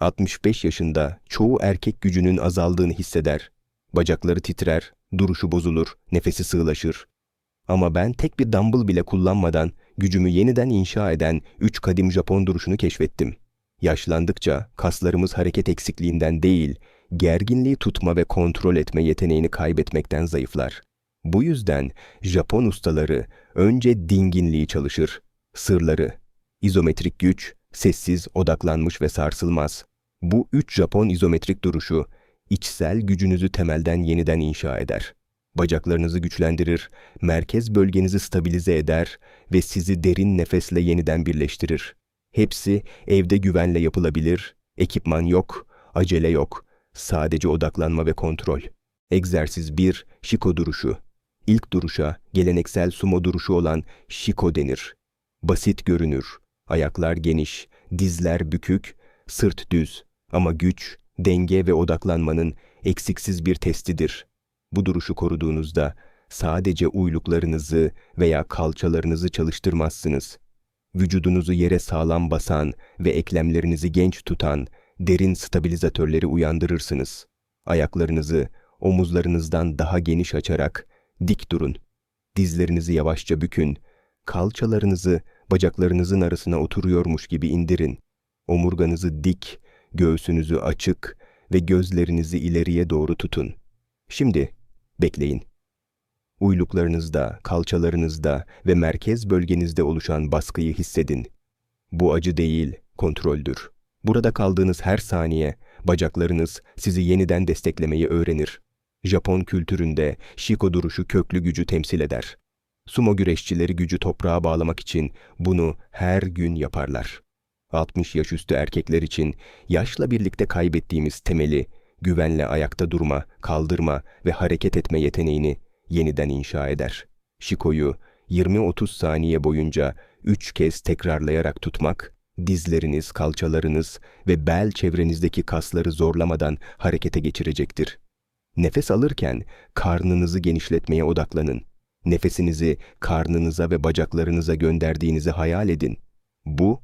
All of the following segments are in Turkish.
65 yaşında çoğu erkek gücünün azaldığını hisseder. Bacakları titrer, duruşu bozulur, nefesi sığlaşır. Ama ben tek bir dumbbell bile kullanmadan gücümü yeniden inşa eden üç kadim Japon duruşunu keşfettim. Yaşlandıkça kaslarımız hareket eksikliğinden değil, gerginliği tutma ve kontrol etme yeteneğini kaybetmekten zayıflar. Bu yüzden Japon ustaları önce dinginliği çalışır. Sırları, izometrik güç, sessiz, odaklanmış ve sarsılmaz. Bu üç Japon izometrik duruşu, içsel gücünüzü temelden yeniden inşa eder. Bacaklarınızı güçlendirir, merkez bölgenizi stabilize eder ve sizi derin nefesle yeniden birleştirir. Hepsi evde güvenle yapılabilir, ekipman yok, acele yok, sadece odaklanma ve kontrol. Egzersiz 1, Shiko duruşu. İlk duruşa geleneksel sumo duruşu olan Shiko denir. Basit görünür, ayaklar geniş, dizler bükük, sırt düz ama güç, denge ve odaklanmanın eksiksiz bir testidir. Bu duruşu koruduğunuzda sadece uyluklarınızı veya kalçalarınızı çalıştırmazsınız. Vücudunuzu yere sağlam basan ve eklemlerinizi genç tutan derin stabilizatörleri uyandırırsınız. Ayaklarınızı omuzlarınızdan daha geniş açarak dik durun. Dizlerinizi yavaşça bükün. Kalçalarınızı bacaklarınızın arasına oturuyormuş gibi indirin. Omurganızı dik, göğsünüzü açık ve gözlerinizi ileriye doğru tutun. Şimdi bekleyin. Uyluklarınızda, kalçalarınızda ve merkez bölgenizde oluşan baskıyı hissedin. Bu acı değil, kontroldür. Burada kaldığınız her saniye, bacaklarınız sizi yeniden desteklemeyi öğrenir. Japon kültüründe Shiko duruşu köklü gücü temsil eder. Sumo güreşçileri gücü toprağa bağlamak için bunu her gün yaparlar. 60 yaş üstü erkekler için yaşla birlikte kaybettiğimiz temeli, güvenle ayakta durma, kaldırma ve hareket etme yeteneğini yeniden inşa eder. Shiko'yu 20-30 saniye boyunca 3 kez tekrarlayarak tutmak, dizleriniz, kalçalarınız ve bel çevrenizdeki kasları zorlamadan harekete geçirecektir. Nefes alırken karnınızı genişletmeye odaklanın. Nefesinizi karnınıza ve bacaklarınıza gönderdiğinizi hayal edin. Bu,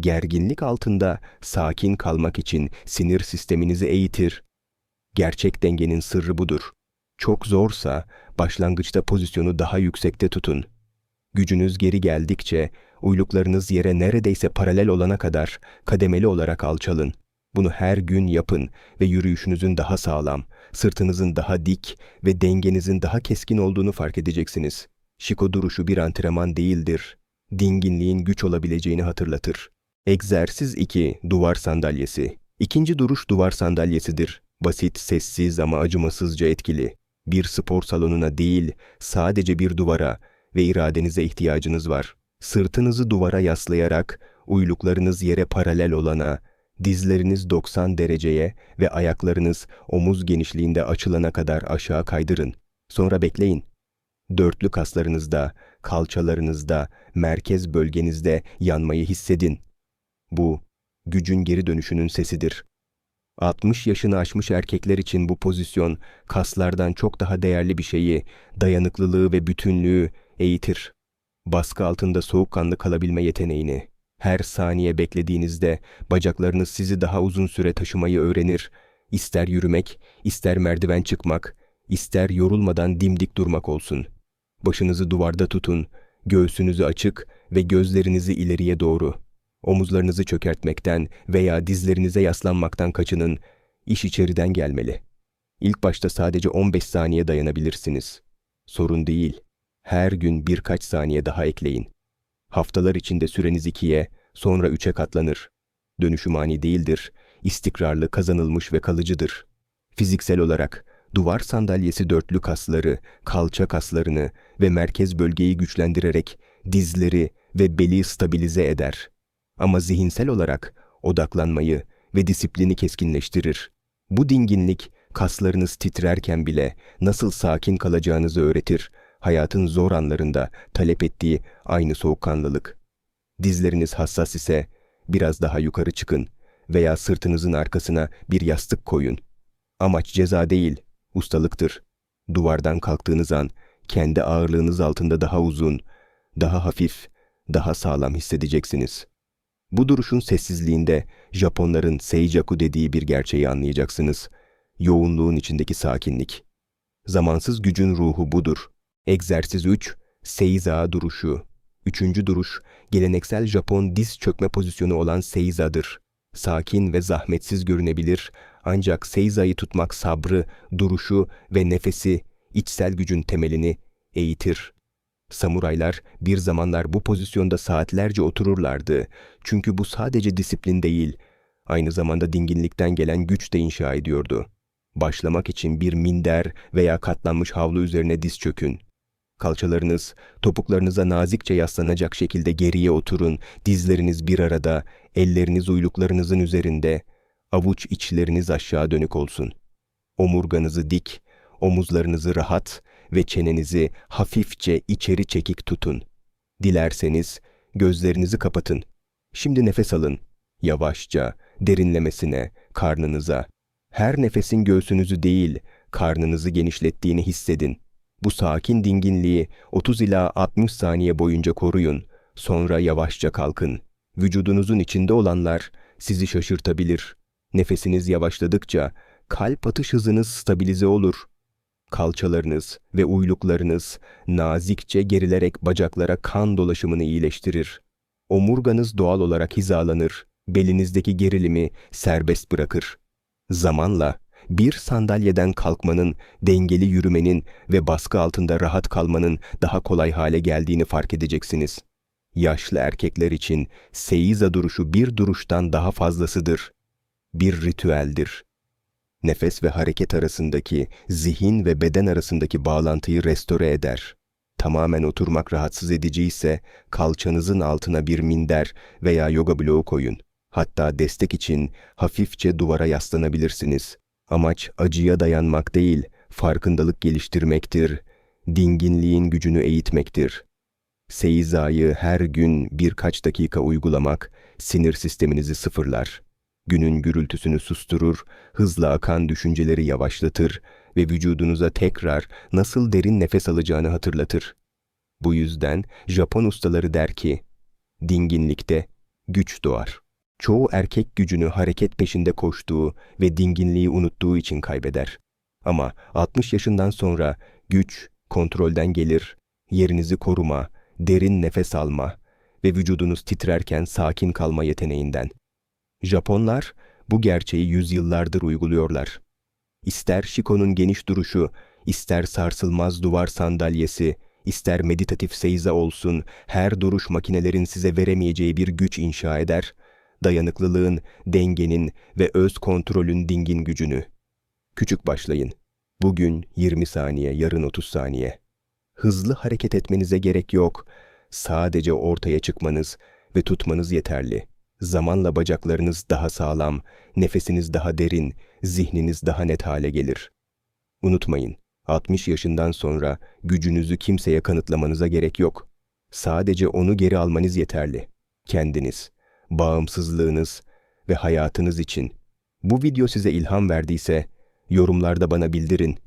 gerginlik altında sakin kalmak için sinir sisteminizi eğitir. Gerçek dengenin sırrı budur. Çok zorsa başlangıçta pozisyonu daha yüksekte tutun. Gücünüz geri geldikçe uyluklarınız yere neredeyse paralel olana kadar kademeli olarak alçalın. Bunu her gün yapın ve yürüyüşünüzün daha sağlam, sırtınızın daha dik ve dengenizin daha keskin olduğunu fark edeceksiniz. Şiko duruşu bir antrenman değildir. Dinginliğin güç olabileceğini hatırlatır. Egzersiz 2. Duvar sandalyesi. İkinci duruş duvar sandalyesidir. Basit, sessiz ama acımasızca etkili. Bir spor salonuna değil, sadece bir duvara ve iradenize ihtiyacınız var. Sırtınızı duvara yaslayarak, uyluklarınız yere paralel olana, dizleriniz 90 dereceye ve ayaklarınız omuz genişliğinde açılana kadar aşağı kaydırın. Sonra bekleyin. Dörtlü kaslarınızda, kalçalarınızda, merkez bölgenizde yanmayı hissedin. Bu, gücün geri dönüşünün sesidir. 60 yaşını aşmış erkekler için bu pozisyon kaslardan çok daha değerli bir şeyi, dayanıklılığı ve bütünlüğü eğitir. Baskı altında soğukkanlı kalabilme yeteneğini. Her saniye beklediğinizde bacaklarınız sizi daha uzun süre taşımayı öğrenir. İster yürümek, ister merdiven çıkmak, ister yorulmadan dimdik durmak olsun. Başınızı duvarda tutun, göğsünüzü açık ve gözlerinizi ileriye doğru. Omuzlarınızı çökertmekten veya dizlerinize yaslanmaktan kaçının. İş içeriden gelmeli. İlk başta sadece 15 saniye dayanabilirsiniz. Sorun değil. Her gün birkaç saniye daha ekleyin. Haftalar içinde süreniz ikiye, sonra üçe katlanır. Dönüşüm ani değildir, istikrarlı, kazanılmış ve kalıcıdır. Fiziksel olarak duvar sandalyesi dörtlü kasları, kalça kaslarını ve merkez bölgeyi güçlendirerek dizleri ve beli stabilize eder. Ama zihinsel olarak odaklanmayı ve disiplini keskinleştirir. Bu dinginlik kaslarınız titrerken bile nasıl sakin kalacağınızı öğretir hayatın zor anlarında talep ettiği aynı soğukkanlılık. Dizleriniz hassas ise biraz daha yukarı çıkın veya sırtınızın arkasına bir yastık koyun. Amaç ceza değil, ustalıktır. Duvardan kalktığınız an kendi ağırlığınız altında daha uzun, daha hafif, daha sağlam hissedeceksiniz. Bu duruşun sessizliğinde Japonların Seijaku dediği bir gerçeği anlayacaksınız. Yoğunluğun içindeki sakinlik. Zamansız gücün ruhu budur. Egzersiz 3, Seiza duruşu. Üçüncü duruş, geleneksel Japon diz çökme pozisyonu olan Seiza'dır. Sakin ve zahmetsiz görünebilir ancak Seiza'yı tutmak sabrı, duruşu ve nefesi, içsel gücün temelini eğitir. Samuraylar bir zamanlar bu pozisyonda saatlerce otururlardı. Çünkü bu sadece disiplin değil, aynı zamanda dinginlikten gelen güç de inşa ediyordu. Başlamak için bir minder veya katlanmış havlu üzerine diz çökün. Kalçalarınız, topuklarınıza nazikçe yaslanacak şekilde geriye oturun, dizleriniz bir arada, elleriniz uyluklarınızın üzerinde, avuç içleriniz aşağı dönük olsun. Omurganızı dik, omuzlarınızı rahat ve çenenizi hafifçe içeri çekik tutun. Dilerseniz gözlerinizi kapatın. Şimdi nefes alın. Yavaşça, derinlemesine, karnınıza. Her nefesin göğsünüzü değil, karnınızı genişlettiğini hissedin. Bu sakin dinginliği 30 ila 60 saniye boyunca koruyun. Sonra yavaşça kalkın. Vücudunuzun içinde olanlar sizi şaşırtabilir. Nefesiniz yavaşladıkça kalp atış hızınız stabilize olur. Kalçalarınız ve uyluklarınız nazikçe gerilerek bacaklara kan dolaşımını iyileştirir. Omurganız doğal olarak hizalanır, belinizdeki gerilimi serbest bırakır. Zamanla bir sandalyeden kalkmanın, dengeli yürümenin ve baskı altında rahat kalmanın daha kolay hale geldiğini fark edeceksiniz. Yaşlı erkekler için seiza duruşu bir duruştan daha fazlasıdır. Bir ritüeldir. Nefes ve hareket arasındaki, zihin ve beden arasındaki bağlantıyı restore eder. Tamamen oturmak rahatsız edici ise kalçanızın altına bir minder veya yoga bloğu koyun. Hatta destek için hafifçe duvara yaslanabilirsiniz. Amaç acıya dayanmak değil, farkındalık geliştirmektir. Dinginliğin gücünü eğitmektir. Seizayı her gün birkaç dakika uygulamak sinir sisteminizi sıfırlar. Günün gürültüsünü susturur, hızla akan düşünceleri yavaşlatır ve vücudunuza tekrar nasıl derin nefes alacağını hatırlatır. Bu yüzden Japon ustaları der ki, dinginlikte güç doğar. Çoğu erkek gücünü hareket peşinde koştuğu ve dinginliği unuttuğu için kaybeder. Ama 60 yaşından sonra güç kontrolden gelir, yerinizi koruma, derin nefes alma ve vücudunuz titrerken sakin kalma yeteneğinden. Japonlar bu gerçeği yüzyıllardır uyguluyorlar. İster Shiko'nun geniş duruşu, ister sarsılmaz duvar sandalyesi, ister meditatif seiza olsun, her duruş makinelerin size veremeyeceği bir güç inşa eder, dayanıklılığın, dengenin ve öz kontrolün dingin gücünü. Küçük başlayın. Bugün 20 saniye, yarın 30 saniye. Hızlı hareket etmenize gerek yok. Sadece ortaya çıkmanız ve tutmanız yeterli. Zamanla bacaklarınız daha sağlam, nefesiniz daha derin, zihniniz daha net hale gelir. Unutmayın, 60 yaşından sonra gücünüzü kimseye kanıtlamanıza gerek yok. Sadece onu geri almanız yeterli. Kendiniz, bağımsızlığınız ve hayatınız için. Bu video size ilham verdiyse yorumlarda bana bildirin.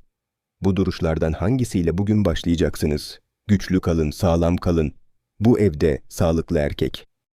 Bu duruşlardan hangisiyle bugün başlayacaksınız? Güçlü kalın, sağlam kalın. Bu evde sağlıklı erkek.